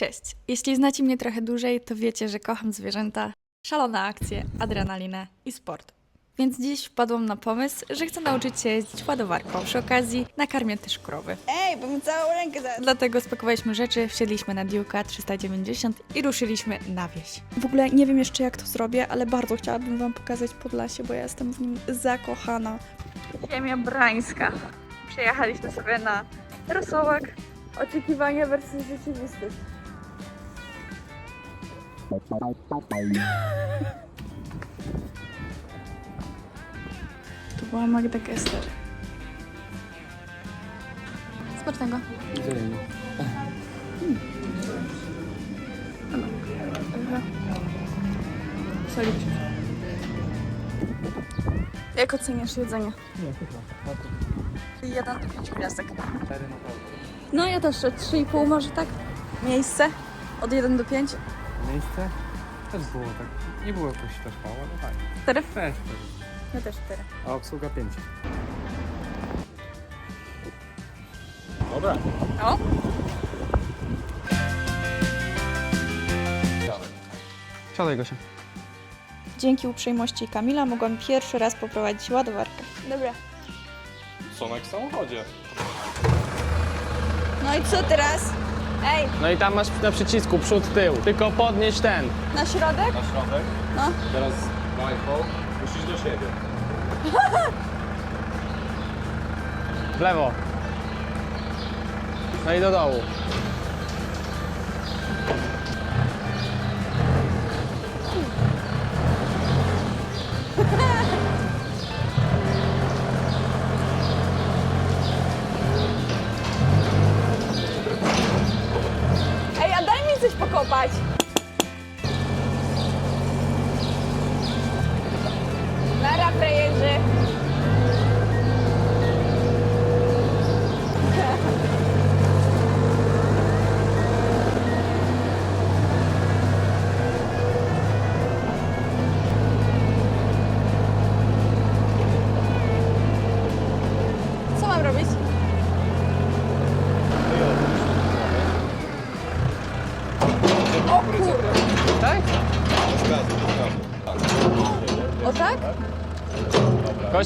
Cześć. Jeśli znacie mnie trochę dłużej, to wiecie, że kocham zwierzęta, szalone akcje, adrenalinę i sport. Więc dziś wpadłam na pomysł, że chcę nauczyć się jeździć ładowarką. Przy okazji nakarmię też krowy. Ej, bo mi całą rękę zaraz. Dlatego spakowaliśmy rzeczy, wsiedliśmy na Duke'a 390 i ruszyliśmy na wieś. W ogóle nie wiem jeszcze jak to zrobię, ale bardzo chciałabym wam pokazać Podlasie, bo ja jestem w nim zakochana. Ziemia Brańska. Przyjechaliśmy sobie na rosołek. Oczekiwania versus rzeczywistość. To była Magda Gessler. Smacznego. Solik. Jak oceniasz jedzenie? Jeden do pięciu gwiazdek. No ja też 3,5 może tak. Miejsce od 1 do 5. Miejsce też było tak. Nie było jakoś też mało, ale tak. 4. Też też. Ja też 4. A obsługa 5. Dobra. O, Siadaj Gosia. dzięki uprzejmości Kamila mogłam pierwszy raz poprowadzić ładowarkę. Dobra. Jak w samochodzie. No i co teraz? Ej, No i tam masz na przycisku przód, tył. Tylko podnieś ten. na środek? Na środek. No. Teraz Michael, musisz do siebie. W lewo. No i do dołu.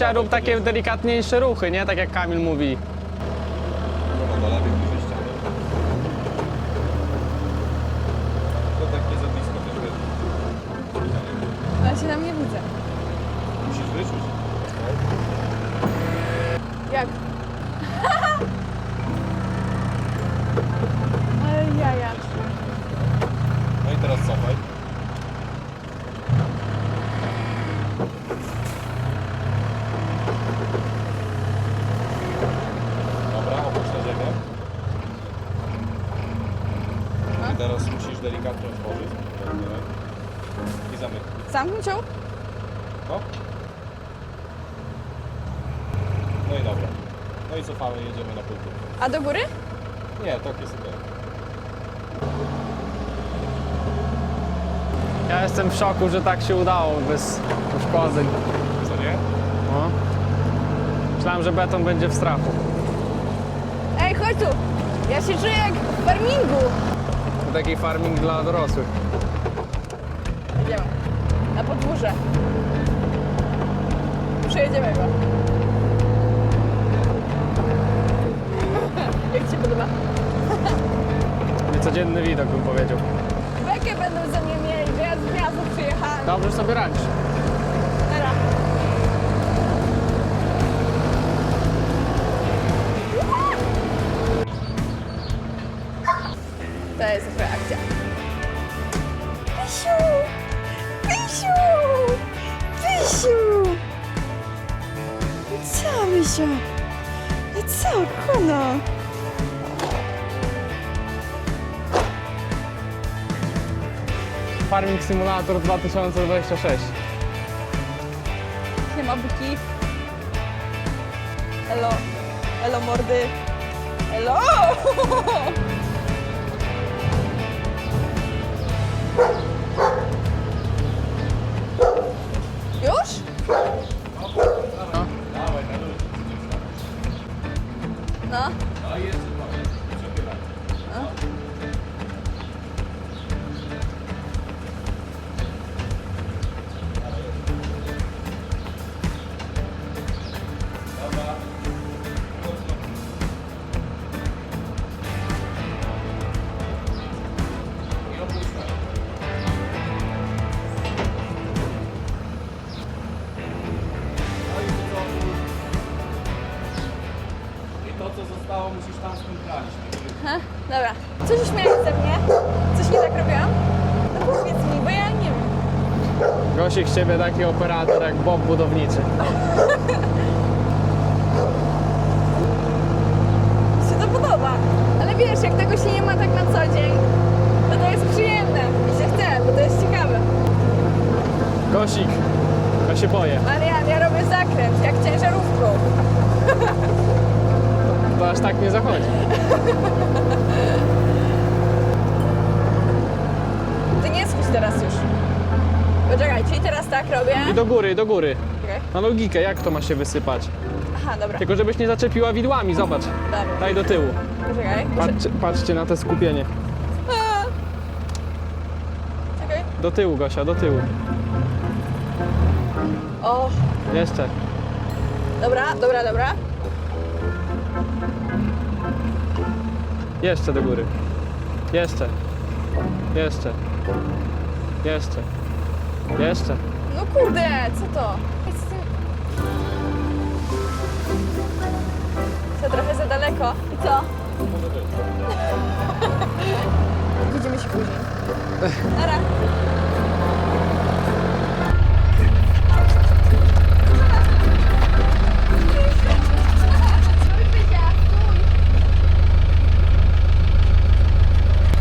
Gosia, rób takie delikatniejsze ruchy, nie? Tak jak Kamil mówi. No, do lewej bliżej ściany. To tak nie za blisko też wiesz. Ale się tam nie widzę. Musisz wyczuć. Jak? Ale jaja. No i teraz cofaj. Dobra, opuść na ziemię. I teraz musisz delikatnie otworzyć. I zamykać. Zamknąć ją? No. No i dobra. No i cofamy, jedziemy na półkę. A do góry? Nie, tak jest okej. Ja jestem w szoku, że tak się udało bez uszkodzeń. Co nie? No. Myślałem, że beton będzie w strachu. Ej, chodź tu. Ja się czuję jak w farmingu. To taki farming dla dorosłych. Idziemy. Na podwórze. Przejedziemy go. Jak ci się podoba? Niecodzienny widok bym powiedział. Bekę będą ze mnie mieli, z miasta przyjechałam. Dobrze sobie radzisz. Farming Simulator 2026. Siema byki. Elo. Elo mordy. Elo! Już? No. Co się śmiałeś ze mnie? Coś nie tak robiłam? No powiedz mi, bo ja nie wiem. Gosik z ciebie taki operator jak Bob budowniczy. Mi się to podoba. Ale wiesz, jak tego się nie ma tak na co dzień, to to jest przyjemne. I się chce, bo to jest ciekawe. Gosik, ja się boję. Marian, ja robię zakręt, jak ciężarówką. To aż tak nie zachodzi. teraz już. Poczekaj, czyli teraz tak robię. I do góry, do góry. Okej. Na logikę, jak to ma się wysypać? Aha, dobra. Tylko żebyś nie zaczepiła widłami, zobacz. Dobra. Daj do tyłu. Poczekaj. Patrzcie, patrzcie na te skupienie. Czekaj. Do tyłu, Gosia, do tyłu. O, Jeszcze. dobra, dobra, dobra. Jeszcze do góry. Jeszcze. Jeszcze. Jeszcze. Jeszcze. No kurde, co to? Jest z tym- Co, trochę za daleko. I co? Widzimy się później. Nara.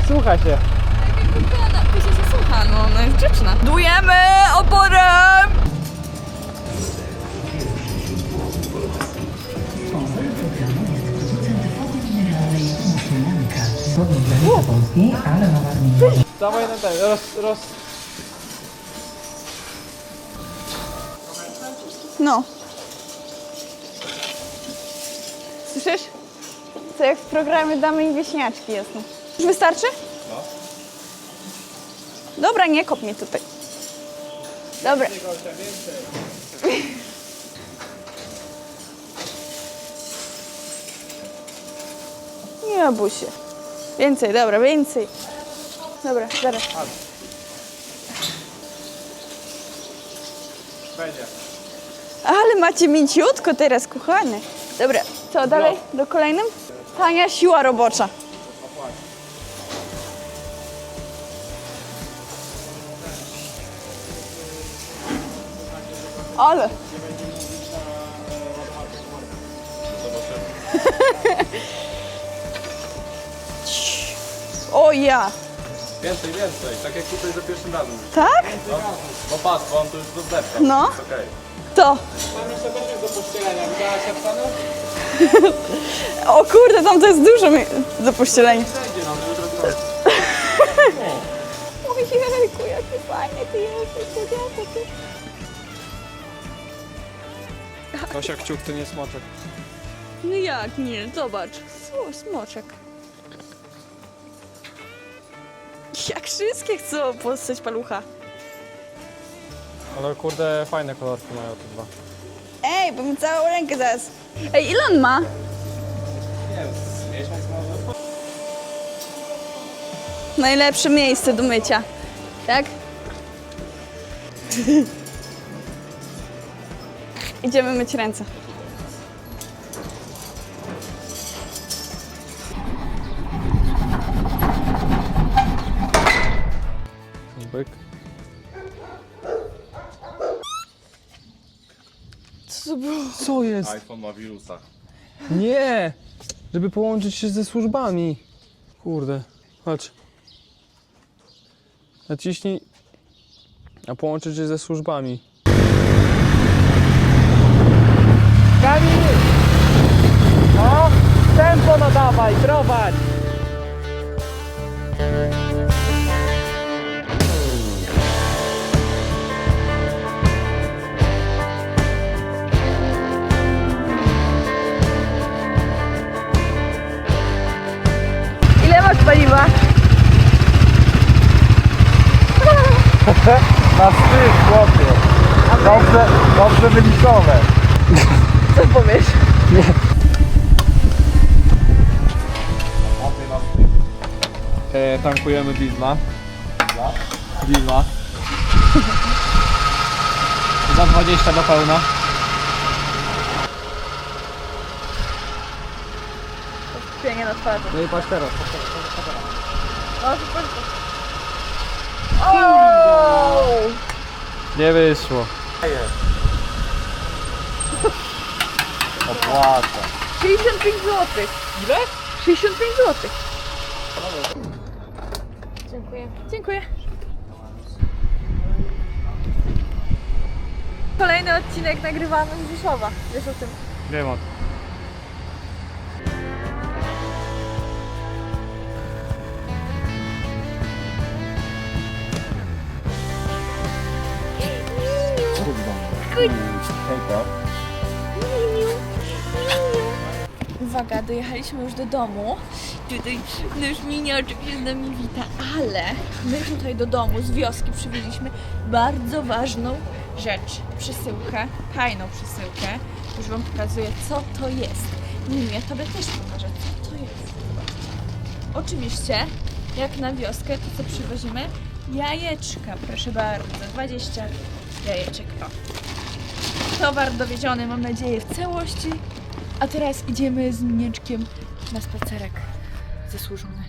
Słucha się. Grzeczna. Dujemy oporem! Dawaj na ten, roz, roz... No. Słyszysz? Co jak w programie Damy i Wieśniaczki jest. Już wystarczy? Dobra, nie kop mnie tutaj. Dobra. Nie bój się. Więcej, dobra, więcej. Dobra, zaraz. Ale macie mięciutko teraz, kochane. Dobra, co dalej? Do kolejnym? Tania siła robocza. Ale. O ja. Więcej, więcej. Tak jak tutaj za pierwszym razem. Tak? No, no patrz, bo on to już rozdeptał. No. Jest Okej. To. Tam jeszcze też jest do pościelenia, widziałaś jak panu? O kurde, tam to jest dużo mi- do pościelenia. Przejdzie nam, jutro Ojejku, jaki fajny ty jesteś, kociaku, Gosia kciuk to nie smoczek. No jak nie? Zobacz. O, smoczek. Jak wszystkie chcą postać palucha. Ale kurde, fajne kolorki mają te dwa. Ej, bo mi całą rękę zaraz. Ej, ile on ma? Najlepsze miejsce do mycia. Tak? Idziemy myć ręce. Byk. Co to było? Co jest? iPhone ma wirusa. Nie! Żeby połączyć się ze służbami. Kurde, chodź. Naciśnij. A połączyć się ze służbami. Ile masz paliwa? Na styk, chłopie. Dobrze, dobrze wyliczone. Co powiesz? E, tankujemy diesla. Diesla. Za 20 do pełna. Pienie na twarzy. No i patrz teraz. No! Nie wyszło. Opłata. 65 zł. Ile? 65 zł. Dziękuję. Kolejny odcinek nagrywamy z Rzeszowa. Wiesz o tym. Wiem o tym. Uwaga, dojechaliśmy już do domu. Tutaj nasz miniaczek się z nami wita, ale my tutaj do domu z wioski przywieźliśmy bardzo ważną rzecz. Przesyłkę, fajną przesyłkę. Już Wam pokazuję, co to jest. Mimie, Tobie też pokażę, co to jest. Oczywiście, jak na wioskę, to co przywozimy? Jajeczka, proszę bardzo. 20 jajeczek. O. Towar dowiedziony, mam nadzieję, w całości. A teraz idziemy z Minieczkiem na spacerek zasłużone.